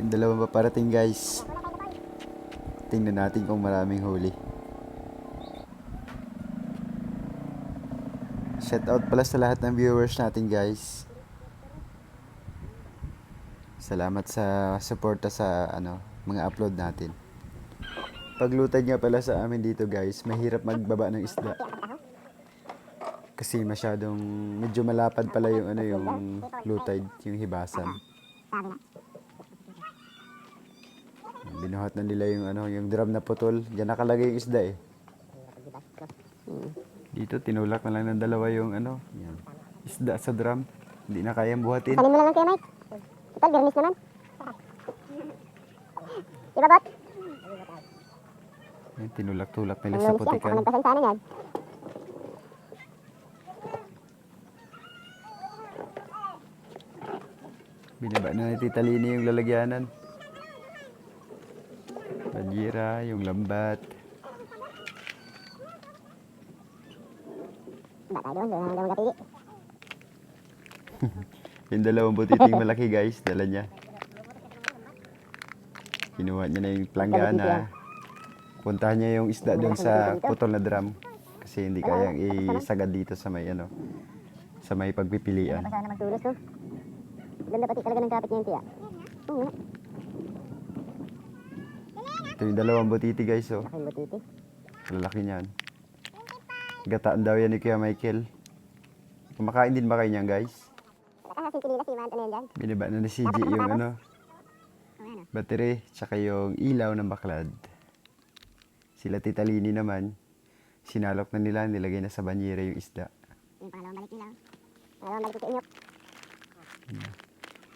Yung dalawang paparating guys. Tingnan natin kung maraming huli. Shout out pala sa lahat ng viewers natin guys. Salamat sa suporta sa ano, mga upload natin. Paglutad nga pala sa amin dito guys, mahirap magbaba ng isda. Kasi masyadong medyo malapad pala yung ano yung lutad, yung hibasan. Binuhat na nila yung ano, yung drum na putol. Diyan nakalagay yung isda eh. Dito tinulak na lang ng dalawa yung ano, yan. Isda sa drum. Hindi na kayang buhatin. Tanim mo lang kay Mike. Total, birnis naman. Diba, bot? Yan, tinulak-tulak nila Ang sa lunis yan. Ako putikan. nagpasensya yan. Binaba na ni Tita Lini yung lalagyanan. Bajira, yung lambat. Yung dalawang butiting malaki guys, dala niya. Kinuha niya na yung planggana. Puntahan niya yung isda doon sa putol na drum. Kasi hindi kayang isagad dito sa may ano, sa may pagpipilian. To. Ganda pati talaga ng kapit niya yung tiya. Oo. Ito yung dalawang butiti guys oh. Aking butiti. Lalaki niyan. Gataan daw yan ni Kuya Michael. Kumakain din ba kayo niyan guys? Binaba na ni CG yung ano, battery, tsaka yung ilaw ng baklad. Sila Tita Lini naman, sinalok na nila, nilagay na sa banyera yung isda. Yung pangalawang balik nila. Pangalawang balik sa.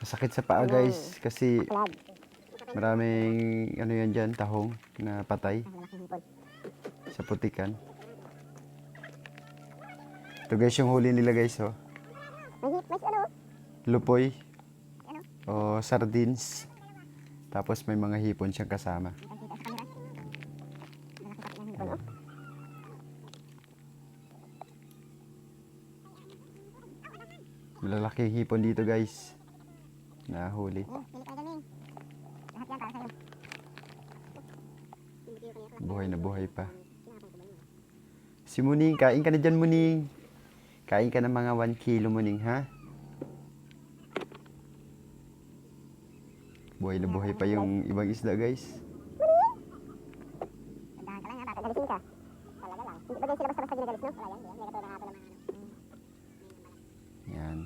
Masakit sa paa guys, kasi. Maraming ano yan dyan, tahong na patay sa putikan. Ito guys yung huli nila guys oh. Lupoy o sardines. Tapos may mga hipon siyang kasama. Oh. Malalaking hipon dito guys. Nahuli. Eh, pili ka dyan, Ming. Lahat yan para sa'yo. Buhay na buhay pa. Si Muning, kain ka na dyan Muning. Kain ka ng mga 1 kilo Muning ha. Buhay na buhay pa yung ibang isda guys. No? Yan.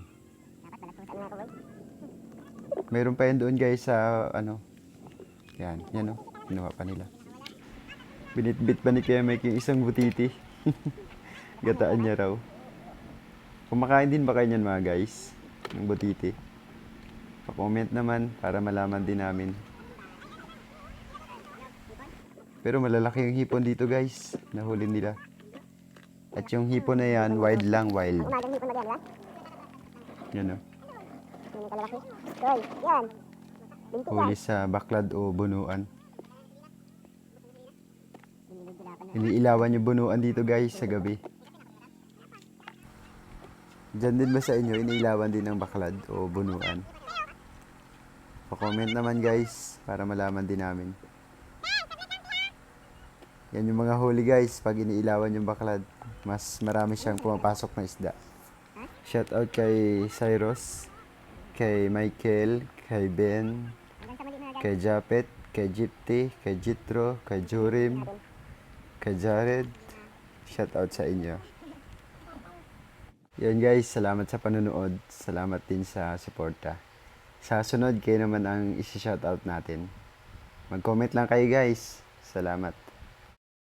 Mayroon pa yan doon guys sa ano. Yan, yan o. Kinuha pa nila. Binitbit pa ni Kuya Mike yung isang butiti. Gataan niya raw. Kumakain din ba kayo niyan mga guys? Ng butiti. Pa-comment naman para malaman din namin. Pero malalaki yung hipon dito guys. Nahuli nila. At yung hipon na yan, wild lang, wild. Yan o. Yan. Binti yan. Huli sa baklad o bunuan. Binibigirapan na. Iniilawan yung bunuan dito guys sa gabi. Diyan din ba sa inyo, iniilawan din ng baklad o bunuan? Pa-comment naman guys, para malaman din namin. Yan yung mga huli guys, pag iniilawan yung baklad, mas marami siyang pumapasok na isda. Shout out kay Cyrus, kay Michael, kay Ben, kay Japet, kay Gypty, kay Jitro, kay Jorim, kay Jared. Shout out sa inyo. Yan guys, salamat sa panonood. Salamat din sa suporta. Sa sunod, kayo naman ang isi-shoutout natin. Mag-comment lang kayo guys. Salamat.